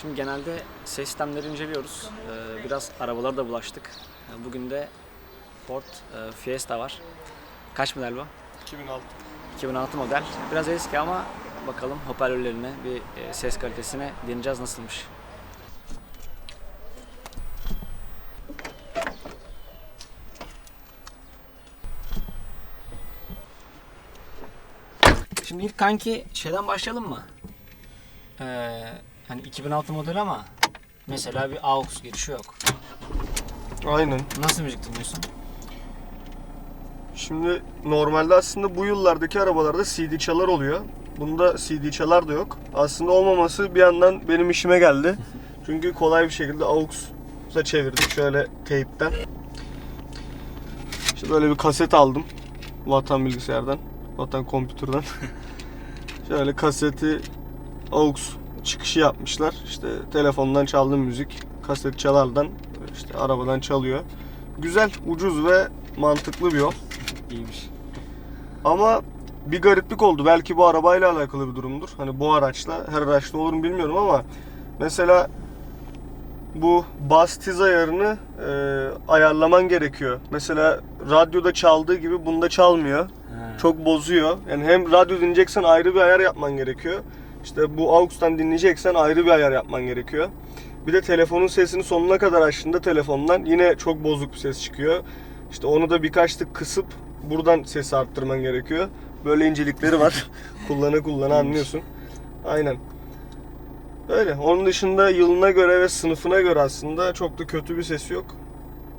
Şimdi genelde ses sistemleri inceliyoruz. Ee, biraz arabalara da bulaştık. Ee, Bugün de Ford e, Fiesta var. Kaç model bu? 2006. 2006 model. Biraz eski ama bakalım hoparlörlerine, bir e, ses kalitesine deneyeceğiz nasılmış. Şimdi ilk kanki şeyden başlayalım mı? Ee, hani 2006 model ama mesela bir AUX girişi yok. Aynen. Nasıl müzik dinliyorsun? Şimdi normalde aslında bu yıllardaki arabalarda CD çalar oluyor. Bunda CD çalar da yok. Aslında olmaması bir yandan benim işime geldi. Çünkü kolay bir şekilde AUX'a çevirdik şöyle teypten. İşte böyle bir kaset aldım. Vatan bilgisayardan. Vatan kompütürden. şöyle kaseti AUX çıkışı yapmışlar. İşte telefondan çaldığım müzik kaset çalardan işte arabadan çalıyor. Güzel, ucuz ve mantıklı bir yol. İyiymiş. Ama bir gariplik oldu. Belki bu arabayla alakalı bir durumdur. Hani bu araçla, her araçta olur mu bilmiyorum ama mesela bu bas tiz ayarını e, ayarlaman gerekiyor. Mesela radyoda çaldığı gibi bunda çalmıyor. Ha. Çok bozuyor. Yani hem radyo dinleyeceksen ayrı bir ayar yapman gerekiyor. İşte bu AUX'tan dinleyeceksen ayrı bir ayar yapman gerekiyor. Bir de telefonun sesini sonuna kadar açtığında telefondan yine çok bozuk bir ses çıkıyor. İşte onu da birkaç tık kısıp buradan sesi arttırman gerekiyor. Böyle incelikleri var. kullana kullana anlıyorsun. Aynen. Öyle. Onun dışında yılına göre ve sınıfına göre aslında çok da kötü bir sesi yok.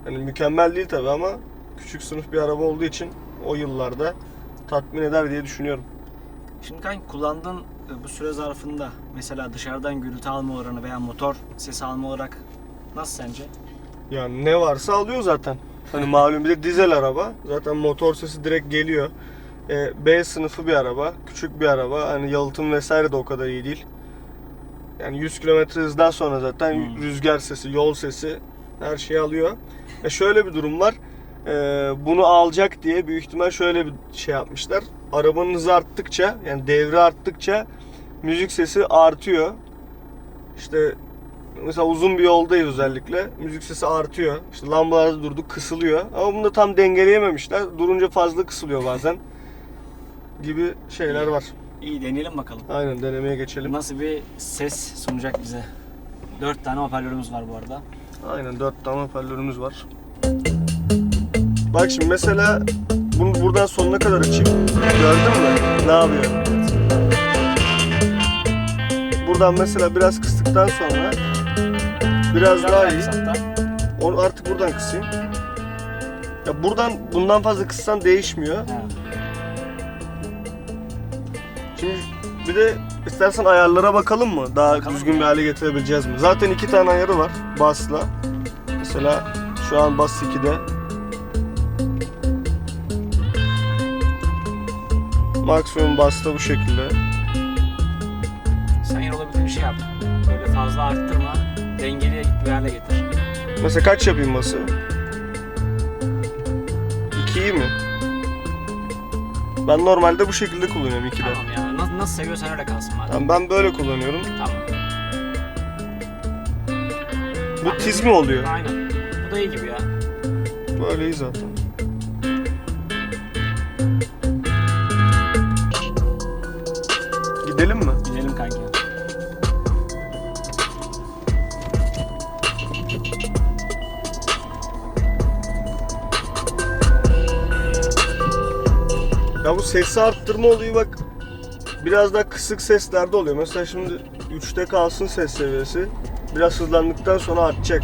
Hani mükemmel değil tabi ama küçük sınıf bir araba olduğu için o yıllarda tatmin eder diye düşünüyorum. Şimdi kanki kullandığın bu süre zarfında mesela dışarıdan gürültü alma oranı veya motor sesi alma olarak nasıl sence? Yani ne varsa alıyor zaten. Hani malum bir de dizel araba. Zaten motor sesi direkt geliyor. Ee, B sınıfı bir araba. Küçük bir araba. Hani yalıtım vesaire de o kadar iyi değil. Yani 100 km hızdan sonra zaten Hmm. rüzgar sesi, yol sesi her şeyi alıyor. E şöyle bir durum var. Ee, bunu alacak diye büyük ihtimal şöyle bir şey yapmışlar. Arabanın hızı arttıkça yani devri arttıkça müzik sesi artıyor. İşte mesela uzun bir yoldayız özellikle. Müzik sesi artıyor. İşte lambalarda durduk kısılıyor. Ama bunu da tam dengeleyememişler. Durunca fazla kısılıyor bazen. gibi şeyler var. İyi deneyelim bakalım. Aynen denemeye geçelim. Nasıl bir ses sunacak bize? Dört tane hoparlörümüz var bu arada. Aynen dört tane hoparlörümüz var. Bak şimdi mesela bunu buradan sonuna kadar açayım. Gördün mü? Ne yapıyor? Buradan mesela biraz kıstıktan sonra biraz daha iyi. Onu artık buradan kısayım. Ya buradan bundan fazla kıssan değişmiyor. Şimdi bir de istersen ayarlara bakalım mı? Daha Bakalım. düzgün bir hale getirebileceğiz mi? Zaten iki tane ayarı var basla. Mesela şu an bas 2'de. Maksimum basta bu şekilde. Şey yap. Böyle fazla arttırma. Dengeli bir hale getir. Mesela kaç yapayım bası? 2'yi mi? Ben normalde bu şekilde kullanıyorum 2'de. Tamam ya. Nasıl, nasıl seviyorsan öyle kalsın madem. Tamam, ben böyle kullanıyorum. Tamam. Bu tiz mi oluyor? Aynen. Bu da iyi gibi ya. Böyle iyi zaten. Gidelim mi? Bu sesi arttırma olayı bak biraz daha kısık seslerde oluyor. Mesela şimdi 3'te kalsın ses seviyesi. Biraz hızlandıktan sonra artacak.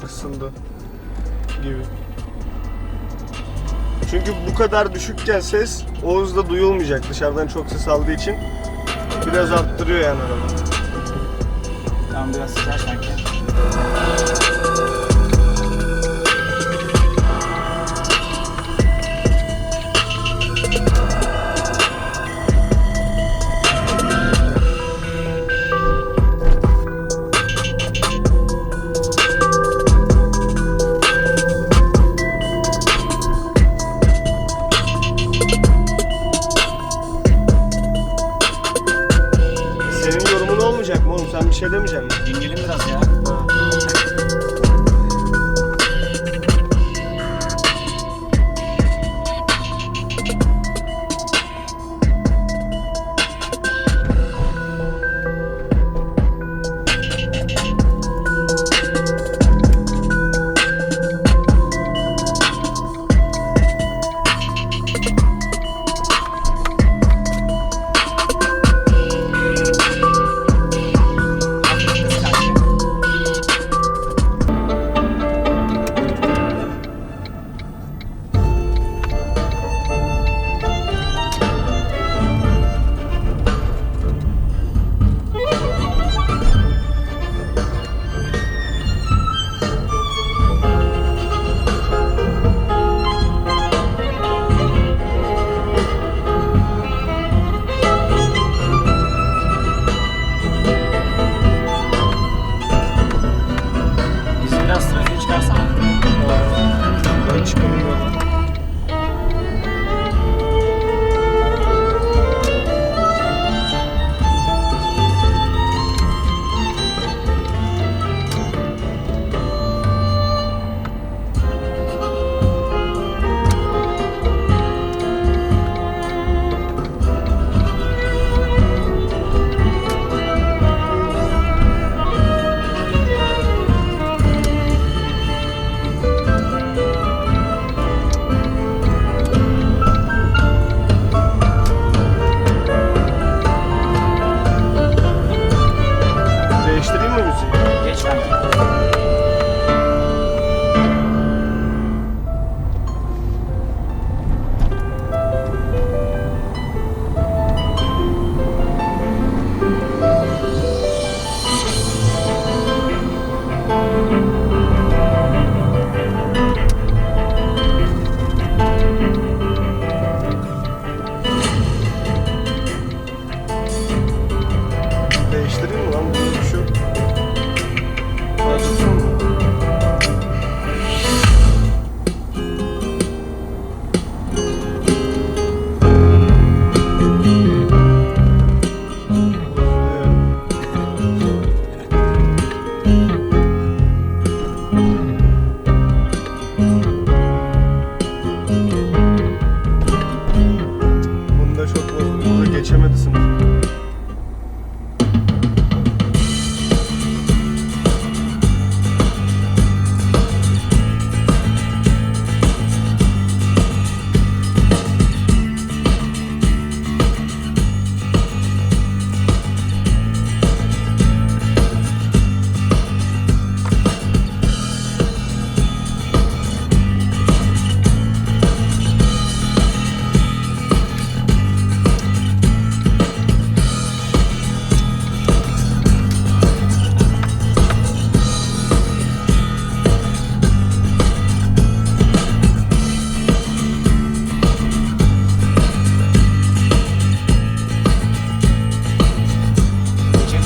kısıldı gibi. Çünkü bu kadar düşükken ses Oğuz'da duyulmayacak dışarıdan çok ses aldığı için biraz arttırıyor yani araba. Tamam biraz sıcak sanki.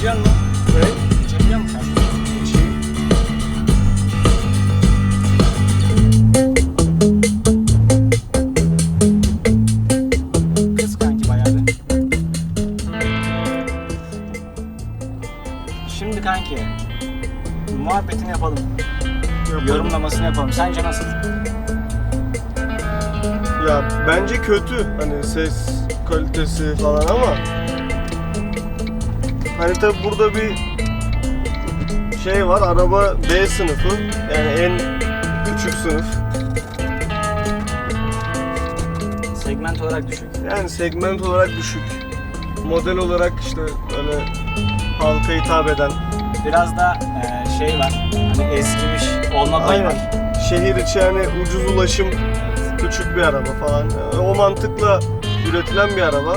Geçebiliyor musun. Kız kanki bayağı bir. Şimdi kanki muhabbetini yapalım. Yapalım. Yorumlamasını yapalım. Sence nasıl? Ya bence kötü hani ses kalitesi falan ama hani tabi burada bir şey var araba B sınıfı yani en küçük sınıf Segment olarak düşük. yani segment olarak düşük model olarak işte öyle halka hitap eden Biraz da e, şey var. Hani eskimiş olma payı var. Şehir içi hani ucuz ulaşım küçük bir araba falan. E, O mantıkla üretilen bir araba.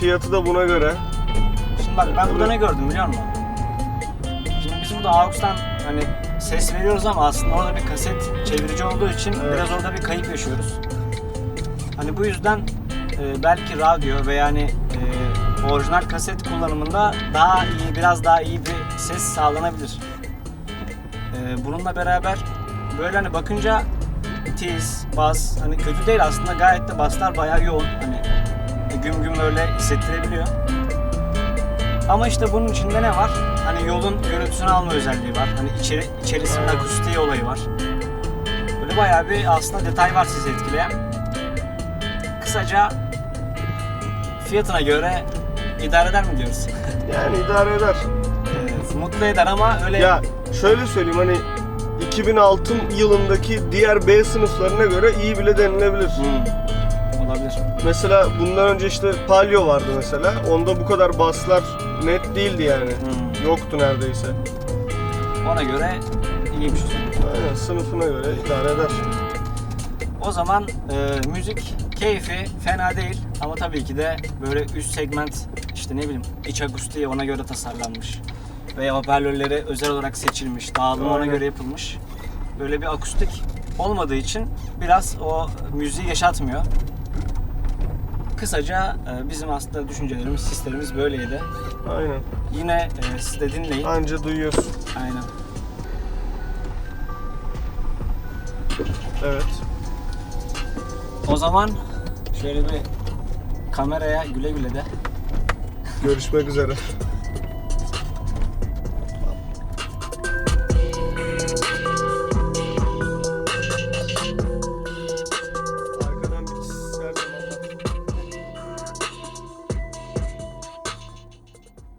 Fiyatı da buna göre. Bak ben burada ne gördüm biliyor musun? Şimdi biz burada AUX'tan hani ses veriyoruz ama aslında orada bir kaset çevirici olduğu için Evet. biraz orada bir kayıp yaşıyoruz. Hani bu yüzden e, belki radyo ve yani e, orijinal kaset kullanımında daha iyi, biraz daha iyi bir ses sağlanabilir. E, bununla beraber böyle hani bakınca tiz, bas hani kötü değil aslında gayet de baslar bayağı yoğun hani güm güm böyle hissettirebiliyor. Ama işte bunun içinde ne var? Hani yolun görüntüsünü alma özelliği var. Hani içeri, içerisinde akustiği olayı var. Böyle bayağı bir aslında detay var sizi etkileyen. Kısaca fiyatına göre idare eder mi diyoruz? Yani idare eder. Ee, Mutlu eder ama öyle Ya şöyle söyleyeyim hani 2006 yılındaki diğer B sınıflarına göre iyi bile denilebilir. Hmm, olabilir. Mesela bundan önce işte Palio vardı mesela. Onda bu kadar baslar net değildi yani. Hmm. Yoktu neredeyse. Ona göre iyiymiş o zaman. Aynen sınıfına göre idare eder. O zaman e, müzik keyfi fena değil ama tabii ki de böyle üst segment işte ne bileyim iç akustiği ona göre tasarlanmış veya hoparlörleri özel olarak seçilmiş, dağılımı ona göre yapılmış. Böyle bir akustik olmadığı için biraz o müziği yaşatmıyor. Kısaca e, bizim aslında düşüncelerimiz, hislerimiz böyleydi. Aynen. Yine e, siz de dinleyin. Anca duyuyorsun. Aynen. Evet. O zaman şöyle bir kameraya güle güle de Görüşmek üzere.